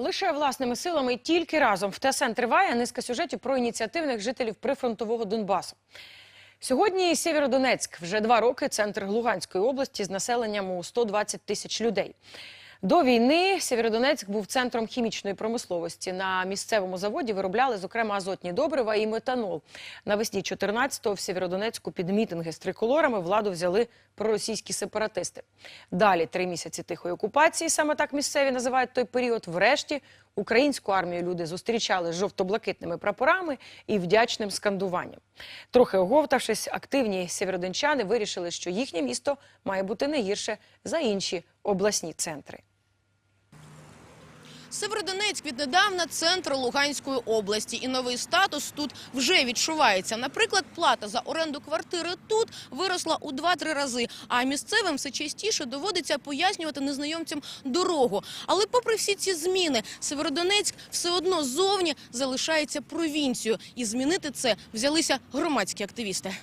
Лише власними силами тільки разом в ТСН триває низка сюжетів про ініціативних жителів прифронтового Донбасу. Сьогодні Сєвєродонецьк вже два роки центр Луганської області з населенням у 120 тисяч людей. До війни Сєвєродонецьк був центром хімічної промисловості. На місцевому заводі виробляли, зокрема, азотні добрива і метанол. Навесні 14-го в Сєвєродонецьку під мітинги з триколорами владу взяли проросійські сепаратисти. Далі три місяці тихої окупації, саме так місцеві називають той період. Врешті українську армію люди зустрічали з жовто-блакитними прапорами і вдячним скандуванням. Трохи оговтавшись, активні сєвєродончани вирішили, що їхнє місто має бути не гірше за інші обласні центри. Северодонецьк віднедавна центр Луганської області, і новий статус тут вже відчувається. Наприклад, плата за оренду квартири тут виросла у 2-3 рази, а місцевим все частіше доводиться пояснювати незнайомцям дорогу. Але попри всі ці зміни, Северодонецьк все одно зовні залишається провінцією, і змінити це взялися громадські активісти.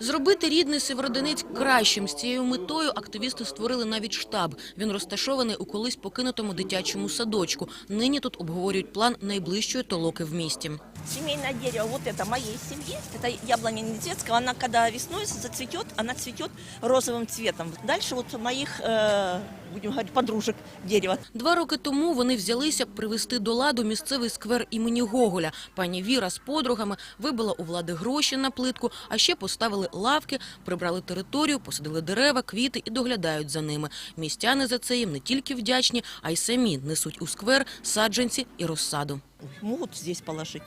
Зробити рідний Сєвєродонецьк кращим з цією метою активісти створили навіть штаб. Він розташований у колись покинутому дитячому садочку. Нині тут обговорюють план найближчої толоки в місті. Семейное дерево, вот это моей семьи, это яблоня недетского, она когда весной зацветет, она цветет розовым цветом. Дальше вот моих, э, будем говорить, подружек дерево. Два роки тому вони взялися привести до ладу місцевий сквер імені Гоголя. Пані Віра з подругами вибила у влади гроші на плитку, а ще поставили лавки, прибрали територію, посадили дерева, квіти і доглядають за ними. Містяни за це їм не тільки вдячні, а й самі несуть у сквер саджанці і розсаду. Могут здесь положить,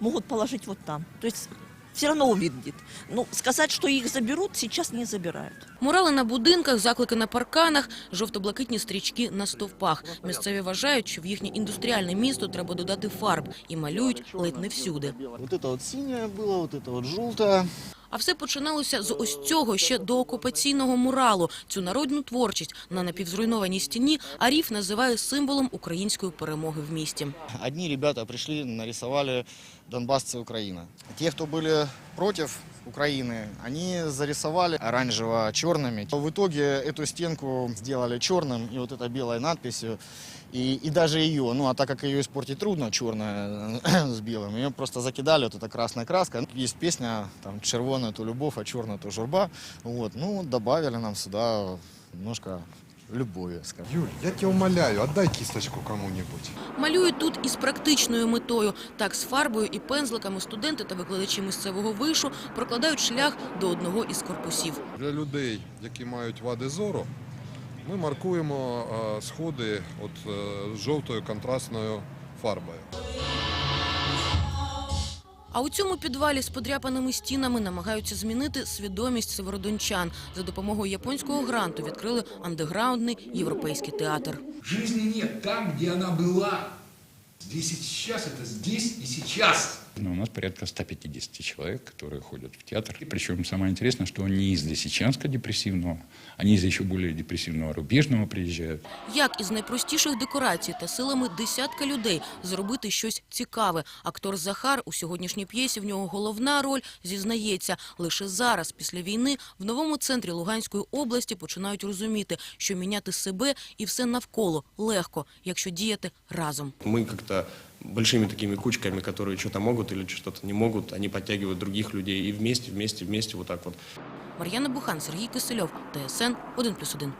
могут положить вот там. То есть все равно увидит. Ну, сказать, что их заберут, сейчас не забирают. Мурали на будинках, заклики на парканах, жовто-блакитні стрічки на стовпах. Місцеві вважають, що в їхнє індустріальне місто треба додати фарб і малюють ледь не всюди. Вот это вот синее было, вот это вот желтое. А все починалося з ось цього ще до окупаційного муралу. Цю народну творчість на напівзруйнованій стіні Аріф називає символом української перемоги в місті. Одни ребята нарисували «Донбас – це Україна». Ті, хто були против Украины, они зарисовали оранжево-черными. В итоге эту стенку сделали черным и вот этой белой надписью. И, и даже ее, ну а так как ее испортить трудно, черная с белым, ее просто закидали, вот эта красная краска. Есть песня, там, червоная то любовь, а черная то журба. Вот, ну, добавили нам сюда немножко любови, скажем. Юль, я тебя умоляю, отдай кисточку кому-нибудь. Малюють тут із практичною метою. Так, з фарбою і пензликами студенти та викладачі місцевого вишу прокладають шлях до одного із корпусів. Для людей, які мають вади зору, ми маркуємо е, сходи от, е, жовтою контрастною фарбою. А у цьому підвалі з подряпаними стінами намагаються змінити свідомість северодончан. За допомогою японського гранту відкрили андеграундний європейський театр. Жизни немає там, де вона була. Здесь и сейчас, это здесь и сейчас. Ну, у нас порядка 150 человек, которые ходят в театр. И причем самое интересное, что они из Лисичанска депрессивного, они из еще более депрессивного рубежного приезжают. Як із найпростіших декорацій та силами десятка людей зробити щось цікаве. Актор Захар у сьогоднішній п'єсі в нього головна роль зізнається. Лише зараз, після війни, в новому центрі Луганської області починають розуміти, що міняти себе і все навколо легко, якщо діяти разом. Мы как-то большими такими кучками, которые что-то могут или что-то не могут, они подтягивают других людей и вместе, вместе, вместе вот так вот. Мар'яна Бухан, Сергій Кисельов, ТСН 1+,1.